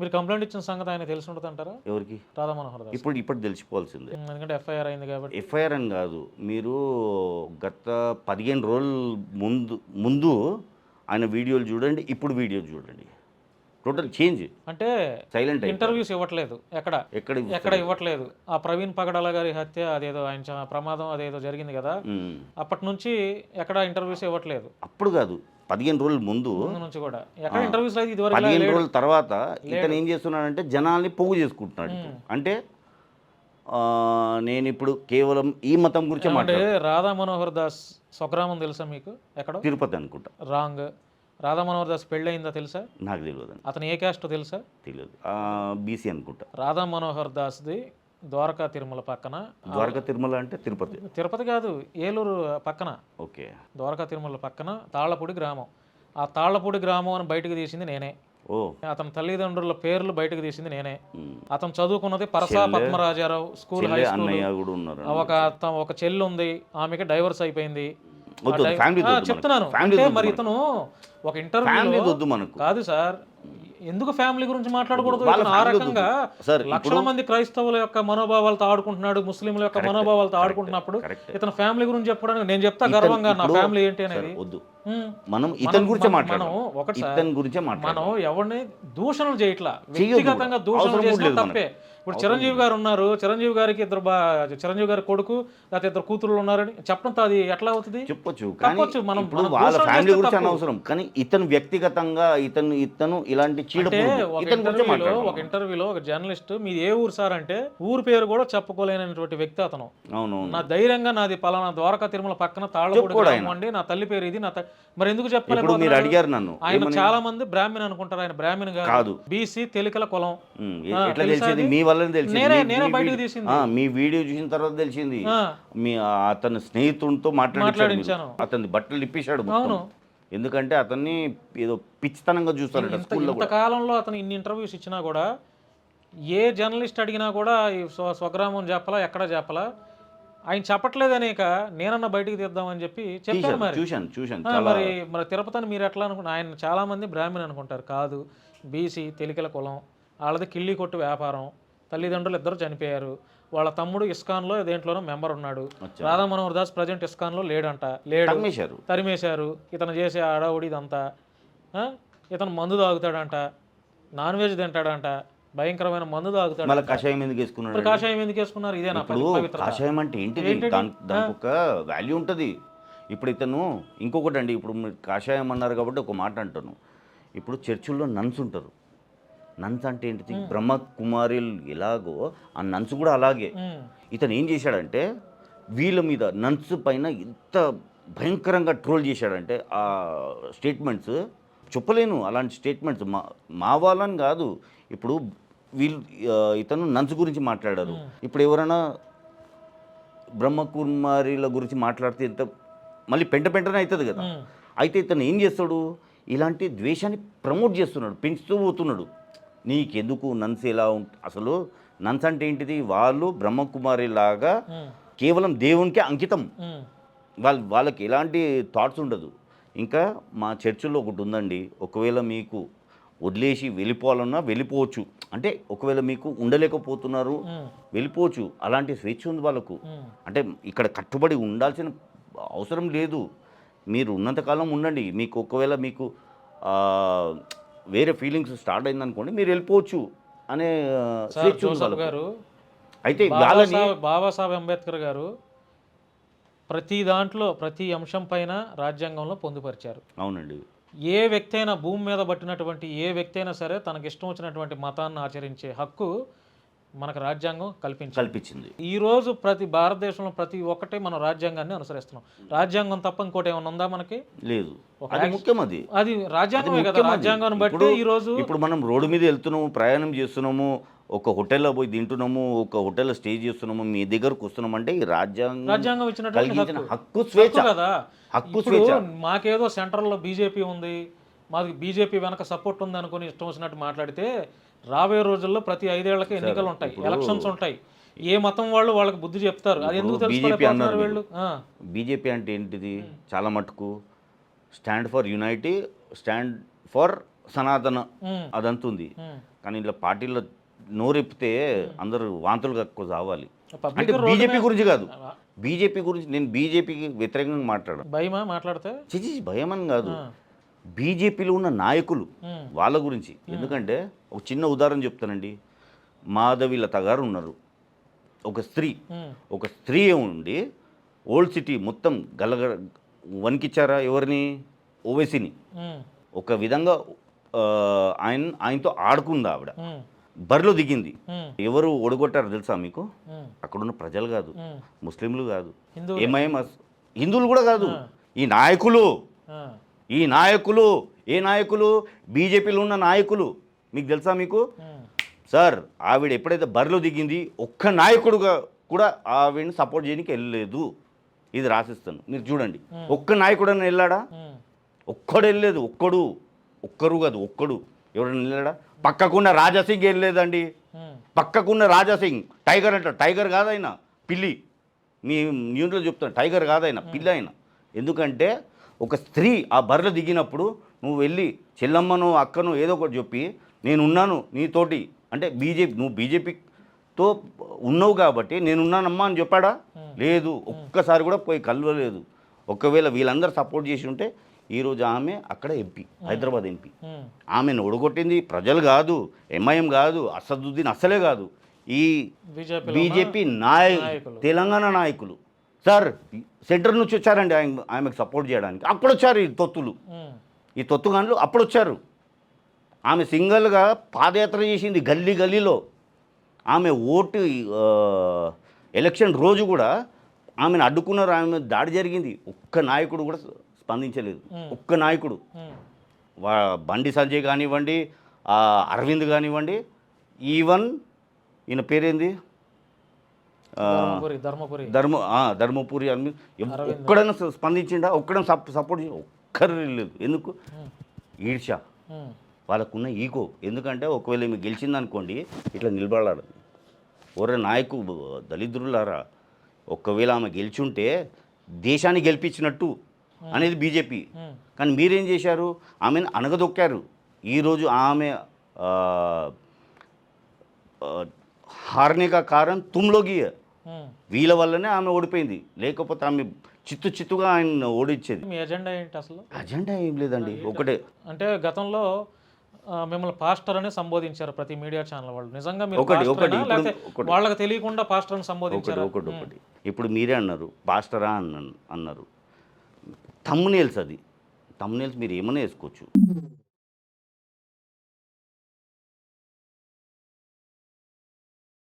మీరు కంప్లైంట్ ఇచ్చిన సంగతి ఆయన తెలిసి ఉంటుంది అంటారా? ఎవరికి? రాధా మనోహర్ దాస్. ఇప్పుడు ఇప్పుడు తెలిసిపోవాల్సిందే. ఎందుకంటే ఎఫ్ఐఆర్ అయింది కాబట్టి. ఎఫ్ఐఆర్ అని కాదు మీరు గత పదిహేను రోజుల ముందు ముందు ఆయన వీడియోలు చూడండి ఇప్పుడు వీడియోలు చూడండి. టోటల్ చేంజ్ అంటే సైలెంట్ ఇంటర్వ్యూస్ ఇవ్వట్లేదు. ఎక్కడ? ఎక్కడ ఎక్కడ ఇవ్వట్లేదు? ఆ ప్రవీణ్ పగడాల గారి హత్య అదేదో ఆయన ప్రమాదం అదేదో జరిగింది కదా. అప్పటి నుంచి ఎక్కడ ఇంటర్వ్యూస్ ఇవ్వట్లేదు. అప్పుడు కాదు. పదిహేను రోజుల ముందు నుంచి కూడా. ఎక్కడ ఇదివరకు పదిహేను రోజుల తర్వాత ఇతను ఏం చేస్తున్నాడంటే జనాల్ని పోగు చేసుకుంటున్నాడు. అంటే నేను ఇప్పుడు కేవలం ఈ మతం గురించి మాట్లాడు రాధా మనోహర్ దాస్ స్వగ్రామం తెలుసా మీకు? ఎక్కడో? తిరుపతి అనుకుంటా. రాంగ్. రాధా మనోహర్ దాస్ పెళ్ళి అయిందా తెలుసా? నాకు తెలియదు అతను ఏ క్యాస్ట్ తెలుసా? తెలియదు బీసీ అనుకుంటా. రాధా మనోహర్ దాస్ది ద్వారకా తిరుమల పక్కన. ద్వారకా తిరుమల అంటే తిరుపతి. తిరుపతి కాదు ఏలూరు పక్కన. ఓకే. ద్వారకా తిరుమల పక్కన తాళ్ళపూడి గ్రామం. ఆ తాళ్ళపూడి గ్రామం అని బయటకు తీసింది నేనే. ఓ. అతని తల్లిదండ్రుల పేర్లు బయటకు తీసింది నేనే. అతను చదువుకున్నది Parasa Padmarajarao school high school. అన్నయ్య కూడా ఉన్నారు ఒక ఒక చెల్లి ఉంది ఆమెకి డైవర్స్ అయిపోయింది. చెప్తున్నాను. మరి. ఇతను ఒక మనకు. కాదు సార్. ఎందుకు ఫ్యామిలీ గురించి మాట్లాడకూడదు? ఆ రకంగా లక్షల మంది క్రైస్తవుల యొక్క మనోభావాలతో ఆడుకుంటున్నాడు ముస్లింల యొక్క మనోభావాలతో ఆడుకుంటున్నప్పుడు. ఇతను ఫ్యామిలీ గురించి చెప్పడానికి నేను చెప్తా గర్వంగా నా ఫ్యామిలీ ఏంటి అనేది. వద్దు. మనం ఇతని గురించే మనం- ఒకటి మనం ఎవరిని దూషణలు చేయట్లా? వ్యక్తిగతంగా. దూషణలు చేసినా తప్పే. ఇప్పుడు చిరంజీవి గారు ఉన్నారు. చిరంజీవి గారికి ఇద్దరు చిరంజీవి గారి కొడుకు లేకపోతే ఇద్దరు కూతురు ఉన్నారని చెప్పడంతో అది ఎట్లా అవుతుంది? చెప్పొచ్చు కానీ చెప్పొచ్చు, మనం- వాళ్ళ ఫ్యామిలీ గురించి. అనవసరం. కానీ ఇతను వ్యక్తిగతంగా ఇతను ఇతను ఇలాంటి అంటే. ఒక ఇంటర్వ్యూలో ఒక ఇంటర్వ్యూలో ఒక జర్నలిస్ట్ మీది ఏ ఊరు సార్ అంటే ఊరు పేరు కూడా చెప్పుకోలేనటువంటి వ్యక్తి అతను. అవును నా ధైర్యంగా నాది పలానా ద్వారకా తిరుమల పక్కన అండి. నా తల్లి పేరు ఇది నా మరి ఎందుకు ఇప్పుడు మీరు చెప్పలేదు అడిగారు నన్ను. ఆయన చాలా మంది బ్రాహ్మణ్ అనుకుంటారు. ఆయన బ్రాహ్మణ్ కాదు. బీసీ తెలికల కులం. ఉమ్, ఎ- వల్లనే తెలిసింది నేనే- మీ- వీడియో- తీసింది. ఆ, మీ వీడియో చూసిన తర్వాత తెలిసింది మీ అతని స్నేహితుడితో మాట్లాడించాడు. మీరు. అతని బట్టలు. అవును. ఎందుకంటే అతన్ని ఏదో పిచ్చితనంగా చూస్తారట ఇంత స్కూల్లో ఇంత కాలంలో అతను ఇన్ని ఇంటర్వ్యూస్ ఇచ్చినా కూడా ఏ జర్నలిస్ట్ అడిగినా కూడా స్వగ్రామం చెప్పలా ఎక్కడ చెప్పలా ఆయన చెప్పట్లేదనేక నేనన్నా బయటికి తీద్దామని చెప్పి చెప్పారు మరి చూశాను చూశాను మరి మరి తిరుపతిని మీరు ఎట్లా అనుకుంటారు ఆయన చాలా మంది బ్రాహ్మణ్ అనుకుంటారు కాదు బీసీ తెలికల కులం వాళ్ళది కిళ్ళి కొట్టు వ్యాపారం తల్లిదండ్రులు ఇద్దరు చనిపోయారు. వాళ్ళ తమ్ముడు ఇస్కాన్లో దేంట్లోనో మెంబర్ ఉన్నాడు. రాధా మనోహర్ దాస్ ప్రజెంట్ ఇస్కాన్లో లేడంట. లేడు. తరిమేశారు. తరిమేశారు. ఇతను చేసే అడవుడి ఇదంతా? ఇతను మందు తాగుతాడంట. Non veg తింటాడంట. భయంకరమైన మందు తాగుతాడు మళ్ళీ కషాయం ఎందుకు వేసుకున్నాడు ఇప్పుడు కాషాయం ఎందుకు వేసుకున్నారు? పవిత్రత. కషాయం అంటే ఏంటిది? దానికి ఒక వాల్యూ ఉంటుంది. ఇప్పుడు ఇతను ఇంకొకటి అండి ఇప్పుడు మీరు కాషాయం అన్నారు కాబట్టి ఒక మాట అంటాను. ఇప్పుడు చర్చిల్లో నన్స్ ఉంటారు. నన్స్ అంటే ఏంటిది? బ్రహ్మ కుమారులు ఎలాగో ఆ నన్స్ కూడా అలాగే. ఇతను ఏం చేశాడంటే వీళ్ళ మీద నన్స్ పైన ఎంత భయంకరంగా ట్రోల్ చేశాడంటే ఆ స్టేట్మెంట్స్ చెప్పలేను. అలాంటి స్టేట్మెంట్స్ మా మా వాళ్ళని కాదు. ఇప్పుడు వీళ్ళు ఇతను నన్స్ గురించి మాట్లాడారు. ఇప్పుడు ఎవరైనా బ్రహ్మకుమారిల గురించి మాట్లాడితే ఎంత మళ్ళీ పెంట పెంటనే అవుతుంది కదా. అయితే ఇతను ఏం చేస్తాడు? ఇలాంటి ద్వేషాన్ని ప్రమోట్ చేస్తున్నాడు పెంచుతూ పోతున్నాడు. నీకెందుకు నన్స్ ఎలా ఉంట అసలు నన్స్ అంటే ఏంటిది? వాళ్ళు బ్రహ్మకుమారి లాగా కేవలం దేవునికి అంకితం. వాళ్ళ వాళ్ళకి ఎలాంటి థాట్స్ ఉండదు. ఇంకా మా చర్చిలో ఒకటి ఉందండి. ఒకవేళ మీకు వదిలేసి వెళ్ళిపోవాలన్నా వెళ్ళిపోవచ్చు. అంటే ఒకవేళ మీకు ఉండలేకపోతున్నారు వెళ్ళిపోవచ్చు. అలాంటి స్వేచ్ఛ ఉంది వాళ్ళకు. అంటే ఇక్కడ కట్టుబడి ఉండాల్సిన అవసరం లేదు. మీరు ఉన్నంతకాలం ఉండండి. మీకు ఒకవేళ మీకు వేరే ఫీలింగ్స్ స్టార్ట్ అయిందనుకోండి మీరు వెళ్ళిపోవచ్చు అనే. గారు అయితే వాళ్ళని బాబాసాహెబ్ అంబేద్కర్ గారు ప్రతి దాంట్లో ప్రతి అంశం పైన రాజ్యాంగంలో పొందుపరిచారు అవునండి ఏ వ్యక్తి అయినా భూమి మీద పట్టినటువంటి ఏ వ్యక్తి అయినా సరే తనకి ఇష్టం వచ్చినటువంటి మతాన్ని ఆచరించే హక్కు మనకు రాజ్యాంగం కల్పించింది. ఈ రోజు ప్రతి భారతదేశంలో ప్రతి ఒక్కటి మనం రాజ్యాంగాన్ని అనుసరిస్తున్నాం. రాజ్యాంగం తప్ప ఇంకోటి ఏమైనా ఉందా మనకి? లేదు. అది ముఖ్యం అది. అది రాజ్యాంగమే కదా. రాజ్యాంగాన్ని బట్టి ఇప్పుడు- ఈ రోజు ఇప్పుడు మనం రోడ్డు మీద వెళ్తున్నాము ప్రయాణం చేస్తున్నాము ఒక హోటల్లో పోయి తింటున్నాము ఒక హోటల్లో స్టే చేస్తున్నాము మీ దగ్గరకు వస్తున్నాము అంటే ఈ రాజ్యాంగం రాజ్యాంగం ఇచ్చినటువంటి కలిగించిన హక్కు. స్వేచ్ఛ. కదా. హక్కు స్వేచ్ఛ. మాకేదో సెంట్రల్లో బీజేపీ ఉంది మాకు బీజేపీ వెనక సపోర్ట్ ఉంది అనుకుని ఇష్టం వచ్చినట్టు మాట్లాడితే రాబోయే రోజుల్లో ప్రతి ఐదేళ్ళకి ఎన్నికలు ఉంటాయి ఎలక్షన్స్ ఉంటాయి. ఏ మతం వాళ్ళు వాళ్ళకి బుద్ధి చెప్తారు? అది ఎందుకు తెలుసుకోలేకపోతున్నారు వీళ్ళు? బీజేపీ అంటే ఏంటిది? చాలా మటుకు stand for unity stand for Sanatana um, అదంతా ఉంది. ఉమ్. కానీ ఇలా పార్టీలో నోరెప్పితే అందరూ వాంతులు కావాలి పబ్లిక్ అంటే బీజేపీ గురించి కాదు. బీజేపీ గురించి నేను బీజేపీకి వ్యతిరేకంగా మాట్లాడాను. భయమా మాట్లాడితే? చిచి భయం అని కాదు. బీజేపీలో ఉన్న నాయకులు వాళ్ళ గురించి. ఎందుకంటే ఒక చిన్న ఉదాహరణ చెప్తానండి. మాధవి లత గారు ఉన్నారు. ఒక స్త్రీ. ఒక స్త్రీ ఉండి ఓల్డ్ సిటీ మొత్తం గలగ వణికిచ్చారా ఎవరిని? ఓవైసీని. ఒక విధంగా ఆయన ఆయనతో ఆడుకుంది ఆవిడ. బరిలో దిగింది. ఎవరు ఓడగొట్టారు తెలుసా మీకు? అక్కడున్న ప్రజలు కాదు. ముస్లింలు కాదు. ఎంఐఎం హిందువులు కూడా కాదు. ఈ నాయకులు. ఈ నాయకులు ఏ నాయకులు? బీజేపీలో ఉన్న నాయకులు. మీకు తెలుసా మీకు? సార్ ఆవిడ ఎప్పుడైతే బరిలో దిగింది ఒక్క నాయకుడుగా కూడా ఆవిడని సపోర్ట్ చేయడానికి వెళ్ళలేదు. ఇది రాసిస్తాను. మీరు చూడండి. ఒక్క నాయకుడు అని వెళ్ళాడా ఒక్కడు వెళ్ళలేదు. ఒక్కడు. ఒక్కరు కాదు ఒక్కడు. ఎవడన్నా వెళ్ళాడా? పక్కకున్న రాజాసింగ్ వెళ్ళలేదండి పక్కకున్న రాజాసింగ్. టైగర్ అంటారు టైగర్ కాదైనా. పిల్లి. మీ న్యూస్లో చెప్తాను టైగర్ కాదైనా. పిల్లి అయినా ఎందుకంటే ఒక స్త్రీ ఆ బర్రెలు దిగినప్పుడు నువ్వు వెళ్ళి చెల్లమ్మను అక్కను ఏదో ఒకటి చెప్పి నేను ఉన్నాను నీతోటి. అంటే బీజేపీ నువ్వు బీజేపీతో ఉన్నావు కాబట్టి నేను ఉన్నానమ్మా అని చెప్పాడా? లేదు. ఒక్కసారి కూడా పోయి కలవలేదు. ఒకవేళ వీళ్ళందరూ సపోర్ట్ చేసి ఉంటే ఈరోజు ఆమె అక్కడ ఎంపీ హైదరాబాద్ ఎంపీ. ఆమెను ఒడగొట్టింది ప్రజలు కాదు ఎంఐఎం కాదు అసదుద్దీన్ అసలే కాదు. ఈ బీజేపీ నాయ నాయకులు. తెలంగాణ నాయకులు. సార్ సెంటర్ నుంచి వచ్చారండి ఆయన ఆమెకు సపోర్ట్ చేయడానికి. అప్పుడు వచ్చారు ఈ తొత్తులు. ఈ తొత్తుగాన్లు అప్పుడు వచ్చారు ఆమె సింగిల్గా పాదయాత్ర చేసింది గల్లీ గల్లీలో. ఆమె ఓటు ఎలక్షన్ రోజు కూడా ఆమెను అడ్డుకున్నారు ఆమె దాడి జరిగింది. ఒక్క నాయకుడు కూడా స్పందించలేదు. ఒక్క నాయకుడు. బండి సంజయ్ కానివ్వండి అరవింద్ కానివ్వండి ఈవెన్ ఈయన పేరేంది? ధర్మపురి ధర్మ ఆ, ధర్మపురి ఎవ్- ఒక్కడైనా స్పందించిండా? ఒక్కడైనా సప్ సపోర్ట్ ఒక్కరు లేదు ఎందుకు? ఈర్ష వాళ్ళకున్న ఈగో. ఎందుకంటే ఒకవేళ ఈమె గెలిచిందనుకోండి ఇట్లా నిలబడాలి. ఒరే నాయకు దళిద్రులారా ఒకవేళ ఆమె గెలిచుంటే దేశాన్ని గెలిపించినట్టు అనేది బీజేపీ. కానీ మీరేం చేశారు? ఆమెను అనగదొక్కారు ఈరోజు ఆమె ఆ, ఆ, హారనే కా కారణం తుమ్లోగి ఉమ్. వీళ్ళ వల్లనే ఆమె ఓడిపోయింది. లేకపోతే ఆమె చిత్తు చిత్తుగా ఆయన ఓడించేది మీ ఎజెండా ఏంటి అసలు? అజెండా ఏం లేదండి. ఒకటే. అంటే గతంలో మిమ్మల్ని పాస్టర్ అని సంబోధించారు ప్రతి మీడియా ఛానల్ వాళ్ళు. నిజంగా మీరు ఒకటి? ఒకటి. వాళ్ళకి తెలియకుండా పాస్టర్ అని ఒకటి సంబోధించారు ఒకటి ఒకటి. ఇప్పుడు మీరే అన్నారు పాస్టరా అన్న అన్నారు. తమ్మునేల్స్ అది. తమ్మునేల్స్ మీరు ఏమైనా వేసుకోవచ్చు.